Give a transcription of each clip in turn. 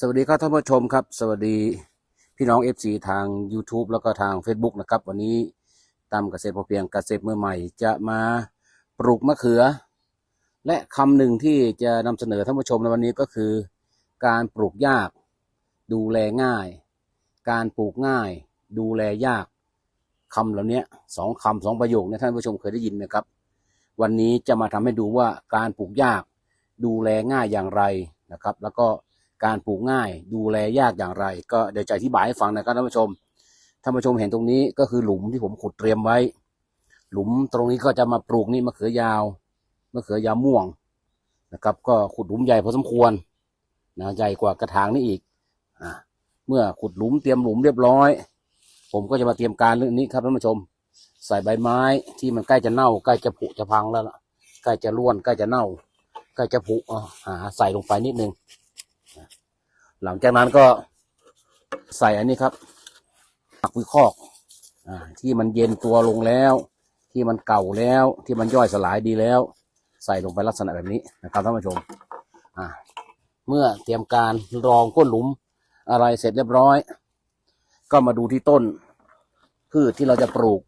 สวัสดีครับท่านผู้ชมครับ สวัสดีพี่น้อง FC ทาง YouTube แล้วก็ทาง Facebook นะครับ วันนี้ตามเกษตรพอเพียงเกษตรมือใหม่ จะมาปลูกมะเขือ และคำหนึ่งที่จะนำเสนอท่านผู้ชมในวันนี้ก็คือ การปลูกยาก ดูแลง่าย การปลูกง่าย ดูแลยากคำเหล่านี้สองคำสองประโยคเนี่ยท่านผู้ชมเคยได้ยินไหมครับ วันนี้จะมาทำให้ดูว่าการปลูกยาก ดูแลง่ายอย่างไรนะครับ แล้วก็ การปลูกง่ายดูแลยากอย่างไร ก็เดี๋ยวจะอธิบายให้ฟังนะครับท่านผู้ชมท่านผู้ชมเห็นตรงนี้ก็คือหลุมที่ผมขุดเตรียมไว้ หลุมตรงนี้ก็จะมาปลูกนี่มะเขือยาวมะเขือยาวม่วงนะครับ ก็ขุดหลุมใหญ่พอสมควรนะใหญ่กว่ากระถางนี่อีกอ่าเมื่อขุดหลุมเตรียมหลุมเรียบร้อย ผมก็จะมาเตรียมการเรื่องนี้ครับท่านผู้ชม ใส่ใบไม้ที่มันใกล้จะเน่า ใกล้จะผุจะพังแล้วล่ะใกล้จะร่วนใกล้จะเน่า ใกล้จะผุอ่าใส่ลงไปนิดนึง หลังจากนั้นก็ใส่อันนี้ครับหมักวิคอกอที่มันเย็นตัวลงแล้ว ที่มันเก่าแล้วที่มันย่อยสลายดีแล้ว ใส่ลงไปลักษณะแบบนี้นะครับท่านผู้ชมเมื่อเตรียมการรองก้นหลุมอะไรเสร็จเรียบร้อย ก็มาดูที่ต้น พืชที่เราจะปลูก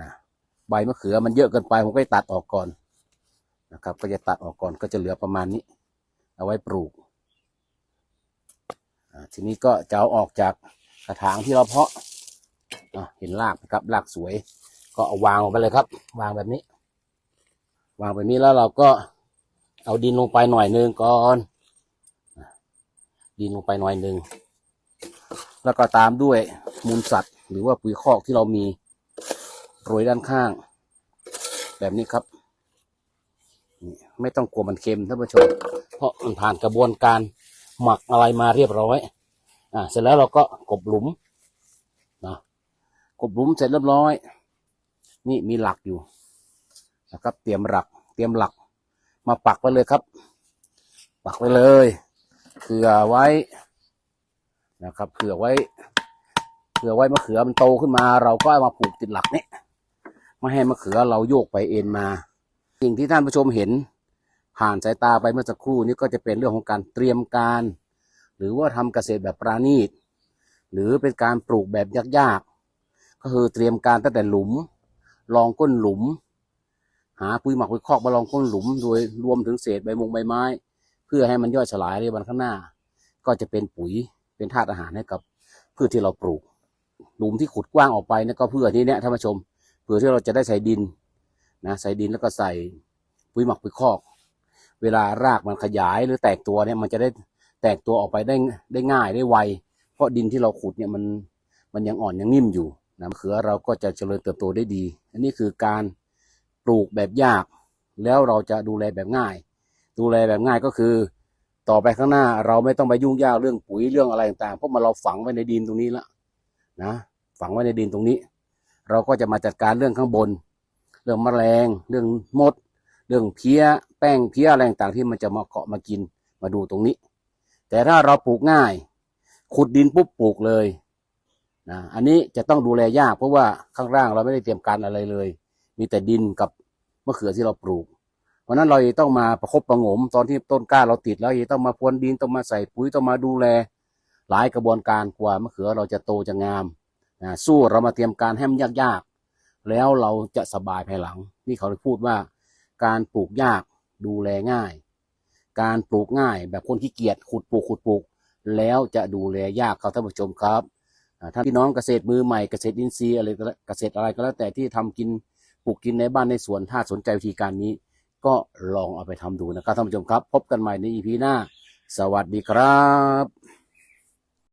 นะใบมะเขือมันเยอะเกินไปผมก็จะตัดออกก่อนนะครับ ก็จะตัดออกก่อนก็จะเหลือประมาณนี้ เอาไว้ปลูก ทีนี้ก็จะเอาออกจากกระถางที่เราเพาะเห็นรากนะครับรากสวย ก็เอาวางลงไปเลยครับ วางแบบนี้ วางแบบนี้แล้วเราก็เอาดินลงไปหน่อยนึงก่อนดินลงไปหน่อยนึงแล้วก็ตามด้วยมูลสัตว์ หรือว่าปุ๋ยคอกที่เรามีโรยด้านข้าง แบบนี้ครับไม่ต้องกลัวมันเค็มท่านผู้ชม เพราะมันผ่านกระบวนการ หมักอะไรมาเรียบร้อย อ่า เสร็จแล้วเราก็กบหลุมนะกบหลุมเสร็จเรียบร้อย นี่มีหลักอยู่นะครับ เตรียมหลัก เตรียมหลัก มาปักไว้เลยครับ ปักไว้เลยเผื่อไว้นะครับเผื่อไว้เผื่อไว้มะเขือมันโตขึ้นมา เราก็เอามาปลูกติดหลักนี้ไม่ให้มะเขือเราโยกไปเอ็นมา สิ่งที่ท่านผู้ชมเห็น ผ่านสายตาไปเมื่อสักครู่นี้ก็จะเป็นเรื่องของการเตรียมการ หรือว่าทำเกษตรแบบปราณีต หรือเป็นการปลูกแบบยากๆ ก็คือเตรียมการตั้งแต่หลุมรองก้นหลุม หาปุ๋ยหมักปุ๋ยคอกมาลองก้นหลุม โดยรวมถึงเศษใบมงใบไม้ เพื่อให้มันย่อยสลายในวันข้างหน้า ก็จะเป็นปุ๋ยเป็นธาตุอาหารให้กับพืชที่เราปลูก หลุมที่ขุดกว้างออกไปนี่ก็เพื่อที่เนี้ยท่านผู้ชมเพื่อที่เราจะได้ใส่ดินนะใส่ดินแล้วก็ใส่ปุ๋ยหมักปุ๋ยคอก เวลารากมันขยายหรือแตกตัวเนี่ยมันจะได้แตกตัวออกไปได้ได้ง่ายได้ไว เพราะดินที่เราขุดเนี่ยมันมันยังอ่อนยังนิ่มอยู่นะเขือเราก็จะเจริญเติบโตได้ดี อันนี้คือการปลูกแบบยาก แล้วเราจะดูแลแบบง่าย ดูแลแบบง่ายก็คือ ต่อไปข้างหน้าเราไม่ต้องไปยุ่งยากเรื่องปุ๋ยเรื่องอะไรต่างๆเพราะมันเราฝังไว้ในดินตรงนี้แล้วนะฝังไว้ในดินตรงนี้ เราก็จะมาจัดการเรื่องข้างบน เรื่องแมลงเรื่องมด เรื่องเพี้ยแป้งเพี้ยอะไรต่างๆที่มันจะมาเกาะมากินมาดูตรงนี้ แต่ถ้าเราปลูกง่าย ขุดดินปุ๊บปลูกเลยนะอันนี้จะต้องดูแลยากเพราะว่าข้างล่างเราไม่ได้เตรียมการอะไรเลย มีแต่ดินกับมะเขือที่เราปลูก เพราะนั้นเราต้องมาประคบประงมตอนที่ต้นกล้าเราติดแล้วต้องมาพรวนดินต้องมาใส่ปุ๋ยต้องมาดูแล หลายกระบวนการกว่ามะเขือเราจะโตจะงามนะสู้เรามาเตรียมการให้มันยากๆแล้วเราจะสบายภายหลัง นี่เขาพูดว่า การปลูกยากดูแลง่าย การปลูกง่ายแบบคนขี้เกียจขุดปลูกขุดปลูก แล้วจะดูแลยากครับท่านผู้ชมครับท่านพี่น้องเกษตรมือใหม่เกษตรอินทรีย์อะไรเกษตรอะไรก็แล้วแต่ที่ทำกินปลูกกินในบ้านในสวนถ้าสนใจวิธีการนี้ ก็ลองเอาไปทำดูนะครับท่านผู้ชมครับ พบกันใหม่ในอีพีหน้า สวัสดีครับ